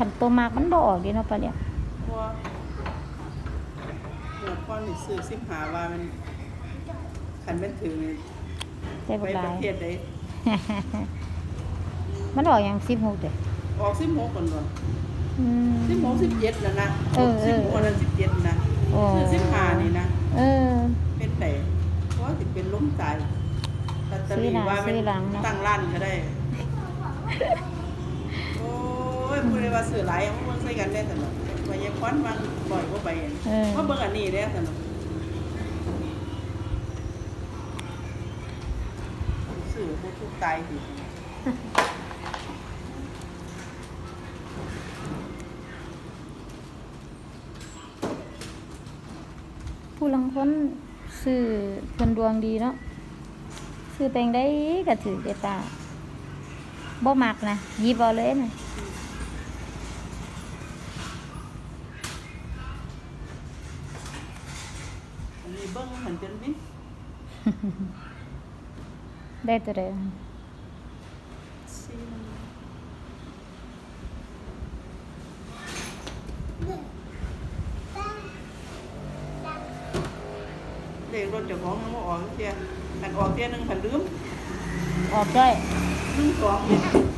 ขันตัวมากมันบ่ออกดีเนาะปะเนี่ยเพราะว่าหมวดก้อนนี่ซื้อสิบหาว่ามันขันเป็นถึงนี่ใช่ไปบ่หปลาระย เทศใดมันออกอย่างสิบหกเด้อออกสิบหกก่อนก่อนอืม สิบหกสิบเจ็ดนะนะเออเอสิบอหกอันนั้นสิบเจ็ดนะโอ้ ซื้อสิบหานี่นะ เออ เป็นไหนเพราะว่าสิเป็นล้มตายลอตเตอรี่ซื้อหน้าว่าเป็นซื้อหลังเนอะ ตั้งร้านก็ได้โอ้ ยพูดเลยว่าซื้อหลายมันใส่กันได้สนุกไปยังควันบางบ่อยก็ไปเองเออ เพราะเบิ่งอันนี้ได้สนุกซื้อพวกทุกตายสิผู้ลังคนซื้อเพิ่นดวงดีเนาะซื้อแปลงได้ก็ถือเดตาบ่มักนะหยิบเอาเลยนะ อันนี้เบิ่งเหมือนเป็นวิได้ตัวใดซีเลขรถเจ้าของมันบ่ออกเที่ยอันออกเที่ยหนึงผันลืมออกจ้อยหนึ่งสองเจ็ด